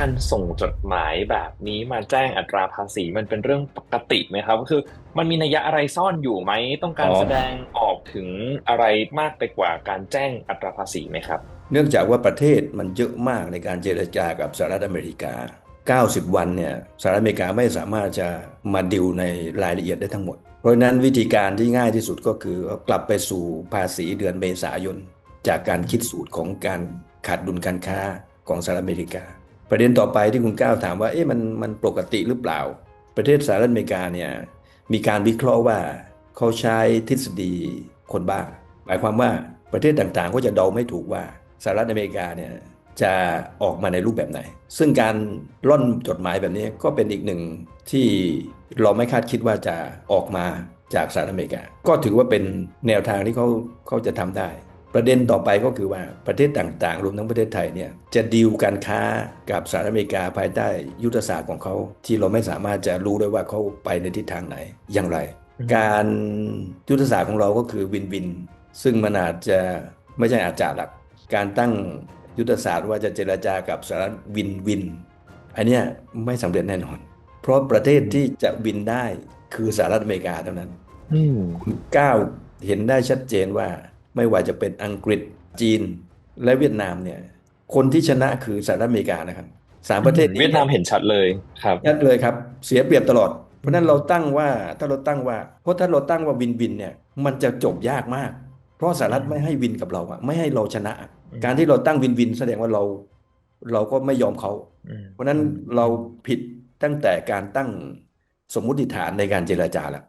การส่งจดหมายแบบนี้มาแจ้งอัตราภาษีมันเป็นเรื่องปกติไหมครับ ก็คือมันมีนัยยะอะไรซ่อนอยู่ไหม ต้องการแสดงออกถึงอะไรมากไปกว่าการแจ้งอัตราภาษีไหมครับ เนื่องจากว่าประเทศมันเยอะมากในการเจรจากับสหรัฐอเมริกา 90 วันเนี่ยสหรัฐอเมริกาไม่สามารถจะมาดิวในรายละเอียดได้ทั้งหมด เพราะฉะนั้นวิธีการที่ง่ายที่สุดก็คือกลับไปสู่ภาษีเดือนเมษายน จากการคิดสูตรของการขาดดุลการค้าของสหรัฐอเมริกา ประเด็นต่อไปที่คุณก้าวถามว่าเอ๊ะมันมันปกติหรือเปล่า ประเทศสหรัฐอเมริกาเนี่ยมีการวิเคราะห์ว่าเขาใช้ทฤษฎีคนบ้า หมายความว่าประเทศต่างๆ ก็จะเดาไม่ถูกว่าสหรัฐอเมริกาเนี่ยจะออกมาในรูปแบบไหน ซึ่งการล่อนจดหมายแบบนี้ก็เป็นอีกหนึ่งที่เราไม่คาดคิดว่าจะออกมาจากสหรัฐอเมริกา ก็ถือว่าเป็นแนวทางที่เขาเขาจะทำได้ ประเด็นต่อไปก็คือว่าประเทศต่างๆ รวมทั้งประเทศไทยเนี่ยจะดีลการค้ากับสหรัฐอเมริกาภายใต้ยุทธศาสตร์ของเขาที่เราไม่สามารถจะรู้ได้ว่าเขาไปในทิศทางไหนอย่างไรอืมการยุทธศาสตร์ของเราก็คือวินวิน ซึ่งมันอาจจะไม่ใช่อาจจะหลัก การตั้งยุทธศาสตร์ว่าจะเจรจากับสหรัฐวินวิน อันเนี้ยไม่สำเร็จแน่นอน เพราะประเทศที่จะวินได้คือสหรัฐอเมริกาเท่านั้นอืมก้าวเห็นได้ชัดเจนว่า ไม่ว่าจะเป็นอังกฤษจีนและเวียดนามเนี่ยคนที่ชนะคือสหรัฐอเมริกานะครับสามประเทศเวียดนามเห็นชัดเลยครับชัดเลยครับ เสียเปรียบตลอด เพราะฉะนั้นเราตั้งว่าถ้าเราตั้งว่า เพราะถ้าเราตั้งว่าวินวินเนี่ยมันจะจบยากมาก เพราะสหรัฐไม่ให้วินกับเราอะไม่ให้เราชนะอืมการที่เราตั้งวินวินแสดงว่าเราเราก็ไม่ยอมเขาอืมเพราะฉะนั้นเราผิดตั้งแต่การตั้งสมมุติฐานในการเจรจาแล้ว